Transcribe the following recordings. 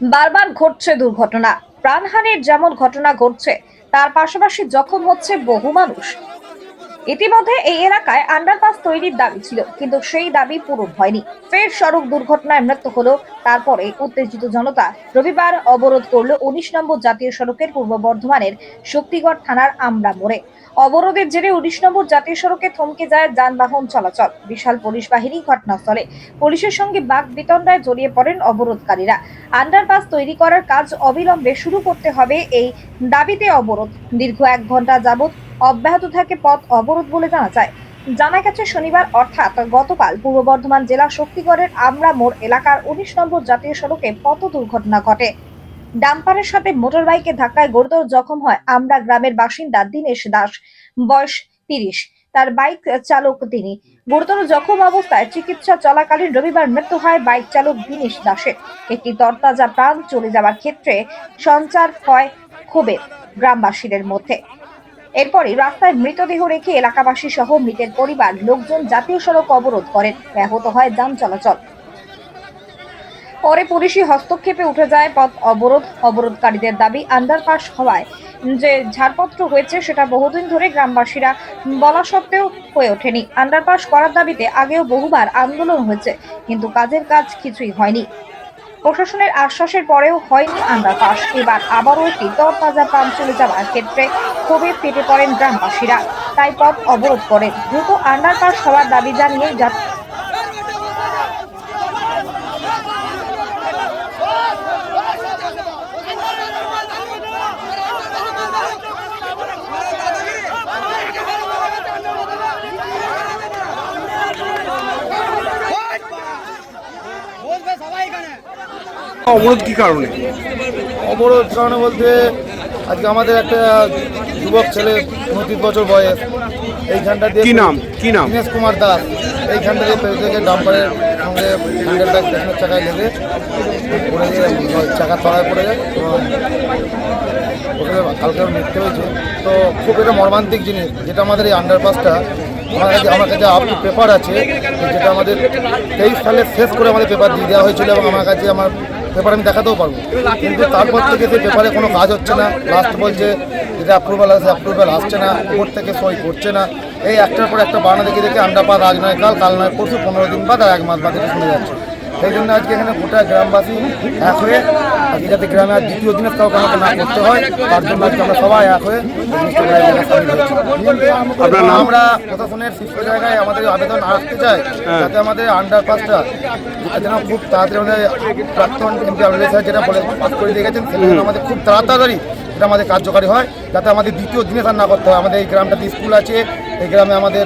বারবার ঘটছে দুর্ঘটনা। প্রাণহানির যেমন ঘটনা ঘটছে তার পাশাপাশি জখম হচ্ছে বহু মানুষ। ইতিমধ্যে এই এলাকায় আন্ডারপাস তৈরির দাবি ছিল, কিন্তু সেই দাবি পূরণ হয়নি। ফের সড়ক দুর্ঘটনায় মৃত্যু হলো, তারপরে উত্তেজিত জনতা রবিবার অবরোধ করল উনিশ নম্বর জাতীয় সড়কের পূর্ব বর্ধমানের শক্তিগড় থানার আমড়া মোড়ে। অবরোধের জেরে উনিশ নম্বর জাতীয় সড়কে থমকে যায় যানবাহন চলাচল। বিশাল পুলিশ বাহিনী ঘটনাস্থলে পুলিশের সঙ্গে বাঘ বিতণ্ডায় জড়িয়ে পড়েন অবরোধকারীরা। আন্ডারপাস তৈরি করার কাজ অবিলম্বে শুরু করতে হবে এই দাবিতে অবরোধ। দীর্ঘ এক ঘণ্টা যাবৎ অব্যাহত থাকে পথ অবরোধ বলে জানা যায়। জানা গেছে, শনিবার অর্থাৎ গতকাল পূর্ব বর্ধমান জেলা শক্তিগড়ের আমরা মোড় এলাকার উনিশ নম্বর জাতীয় সড়কে পথ দুর্ঘটনা ঘটে। ডাম্পারের সাথে মোটরবাইকে ধাক্কায় গুরুতর জখম হয় আমরা গ্রামের বাসিন্দা দীনেশ দাস, বয়স তিরিশ। তার বাইক চালক তিনি। গুরুতর জখম অবস্থায় চিকিৎসা চলাকালীন রবিবার মৃত্যু হয় বাইক চালক দীনেশ দাসের। একটি তরতাজা প্রাণ চলে যাওয়ার ক্ষেত্রে সঞ্চার হয় ক্ষোভের গ্রামবাসীদের মধ্যে। এরপরই রাস্তায় মৃতদেহ রেখে এলাকাবাসী সহ মৃতের পরিবার লোকজন জাতীয় সড়ক অবরোধ করেন ব্যাহত হয় যান চলাচল। পরে পুলিশি হস্তক্ষেপে উঠে যায় পথ অবরোধ। অবরোধকারীদের দাবি, আন্ডারপাস হওয়ায়। যে ছাড়পত্র হয়েছে সেটা বহুদিন ধরে গ্রামবাসীরা বলা সত্ত্বেও হয়ে ওঠেনি। আন্ডারপাস করার দাবিতে আগেও বহুবার আন্দোলন হয়েছে, কিন্তু কাজের কাজ কিছুই হয়নি। প্রশাসনের আশ্বাসের পরেও হয়নি আন্ডারপাস। এবার আবারও একটি তরতাজা প্রাণ চলে যাওয়ার ক্ষেত্রে ক্ষোভে ফেটে পড়েন গ্রামবাসীরা। তাই পথ অবরোধ করেন। দ্রুত আন্ডারপাস হওয়ার দাবি জানিয়ে যা- অবরোধ কি কারণে? অবরোধ কারণে বলতে আজকে আমাদের একটা যুবক ছেলে উনত্রিশ বছর বয়স। এইখানটা দিয়ে কি নাম? কি নাম? দীনেশ কুমার দাস। এইখানটা দিয়ে পেছন থেকে ডাম্পারের সঙ্গে হ্যান্ডেল ব্যাগ পেছনের চাকায় লেগে পড়ে গিয়ে চাকা তলায় পড়ে যায় এবং ওকে কালকে মৃত্যু হয়েছে। তো খুব এটা মর্মান্তিক জিনিস যেটা আমাদের এই আন্ডারপাসটা আমার কাছে আমার কাছে আপ পেপার আছে যেটা আমাদের তেইশ সালে শেষ করে আমাদের পেপার দিয়ে দেওয়া হয়েছিল এবং আমার কাছে আমার পেপার আমি দেখাতেও পারব। কিন্তু তারপর থেকে সেই পেপারে কোনো কাজ হচ্ছে না। লাস্ট বলছে যেটা অ্যাপ্রুভাল আছে অ্যাপ্রুভাল আসছে না, উপর থেকে সই করছে না। এই একটার পর একটা বানা দেখে দেখে আন্ডারপাস আজ নয় কাল কাল নয়, পরশু পনেরো দিন বাদ আর এক মাস বাদ এটা শুনে যাচ্ছে। সেই জন্য আজকে এখানে গোটা গ্রামবাসী এক হয়ে আজকে যাতে গ্রামে আর দ্বিতীয় দিনের কাউকে আমাকে না করতে হয় তার জন্য আজকে আমরা সবাই এক হয়ে আমরা প্রশাসনের শীর্ষ জায়গায় আমাদের আবেদন আসতে চাই যাতে আমাদের আন্ডারপাসটা যেন খুব তাড়াতাড়ি আমাদের প্রাক্তন এমপি যেটা বলে পাস করে দিয়ে গেছেন সেটা আমাদের খুব তাড়াতাড়ি এটা আমাদের কার্যকারী হয় যাতে আমাদের দ্বিতীয় দিনে আর না করতে হয়। আমাদের এই গ্রামটাতে স্কুল আছে এই গ্রামে আমাদের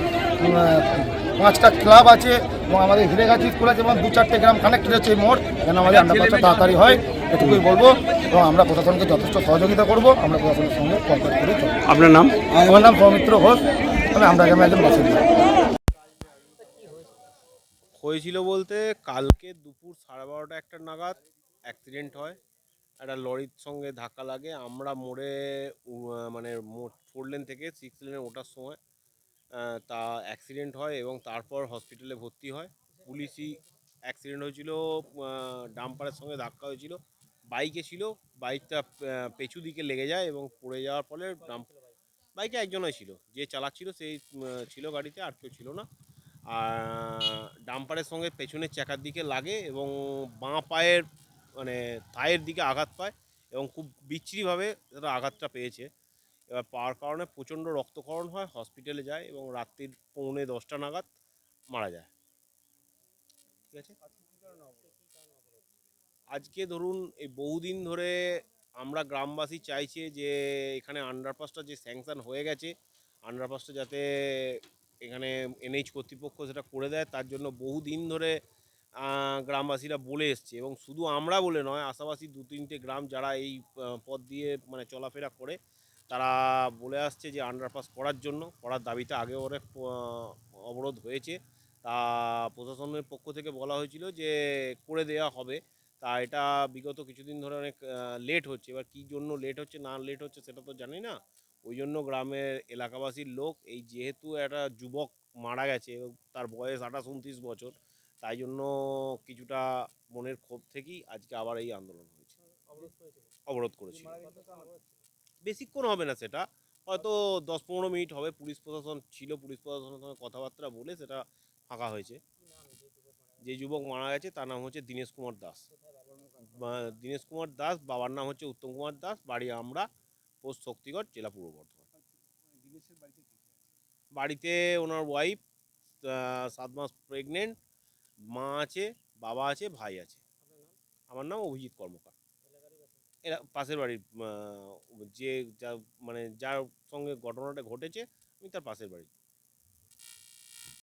পাঁচটা ক্লাব আছে এবং আমাদের হিরেগাছি স্কুল আছে এবং দু চারটে গ্রাম কানেক্টেড আছে এই মোড়। যেন আমাদের আন্ডারপাসটা তাড়াতাড়ি হয় এটুকুই বলব এবং আমরা প্রশাসনকে যথেষ্ট সহযোগিতা করব আমরা প্রশাসনের সঙ্গে কর্পোরেট করে আপনার নাম? আমার নাম সৌমিত্র ঘোষ আমি আমরা গ্রামে একজন বাসিন্দা। হয়েছিল বলতে কালকে দুপুর সাড়ে বারোটা একটা নাগাদ অ্যাক্সিডেন্ট হয়। একটা লরির সঙ্গে ধাক্কা লাগে। আমরা মোড়ে মানে ফোর লেন থেকে সিক্স লেনে ওঠার সময় তা অ্যাক্সিডেন্ট হয় এবং তারপর হসপিটালে ভর্তি হয়। পুলিশই অ্যাক্সিডেন্ট হয়েছিল ডাম্পারের সঙ্গে ধাক্কা হয়েছিল। বাইকে ছিল, বাইকটা পেছু দিকে লেগে যায় এবং পড়ে যাওয়ার ফলে ডাম্প, বাইকে একজনই ছিল। যে চালাচ্ছিল সেই ছিল গাড়িতে, আর কেউ ছিল না। আর, ডাম্পারের সঙ্গে পেছনের চাকার দিকে লাগে এবং বাঁ পায়ের মানে থায়ের দিকে আঘাত পায় এবং খুব বিচ্ছিরিভাবে তারা আঘাতটা পেয়েছে। এবার পাওয়ার কারণে প্রচণ্ড রক্তক্ষরণ হয় হসপিটালে যায় এবং রাত্রির পৌনে দশটা নাগাদ মারা যায়। ঠিক আছে? আজকে ধরুন এই বহুদিন ধরে আমরা গ্রামবাসী চাইছে যে এখানে আন্ডারপাসটা যে স্যাংশন হয়ে গেছে আন্ডারপাসটা যাতে এখানে এনএইচ কর্তৃপক্ষ সেটা করে দেয়, তার জন্য বহুদিন ধরে গ্রামবাসীরা বলে এসছে এবং শুধু আমরা বলে নয় আশাপাশি দু তিনটে গ্রাম যারা এই পথ দিয়ে মানে চলাফেরা করে তারা বলে আসছে যে আন্ডারপাস করার জন্য করার দাবিতে আগে অনেক অবরোধ হয়েছে। তা প্রশাসনের পক্ষ থেকে বলা হয়েছিল যে করে দেওয়া হবে। তা এটা বিগত কিছুদিন ধরে অনেক লেট হচ্ছে। এবার কী জন্য লেট হচ্ছে না লেট হচ্ছে সেটা তো জানি না। ওই জন্য গ্রামের এলাকাবাসীর লোক এই যেহেতু একটা যুবক মারা গেছে এবং তার বয়স আঠাশ উনত্রিশ বছর তাই জন্য কিছুটা মনের ক্ষোভ থেকেই আজকে আবার এই আন্দোলন হয়েছে। অবরোধ করেছিল। বেশিক্ষণ হবে না সেটা। হয়তো দশ পনেরো মিনিট হবে। পুলিশ প্রশাসন ছিল, পুলিশ প্রশাসনের সঙ্গে কথাবার্তা বলে সেটা ফাঁকা হয়েছে। যে যুবক মারা গেছে, তার নাম হচ্ছে দীনেশ কুমার দাস। দীনেশ কুমার দাস, বাবার নাম হচ্ছে উত্তম কুমার দাস। বাড়ি আমরা পোস্ট শক্তিগড়, জেলা পূর্ব বর্ধমান। বাড়িতে ওনার ওয়াইফ সাত মাস প্রেগনেন্ট মা আছে, বাবা আছে, ভাই আছে। আমার নাম অভিজিৎ কর্মকার। এরা পাশের বাড়ির যে যা মানে যার সঙ্গে ঘটনাটা ঘটেছে আমি তার পাশের বাড়ি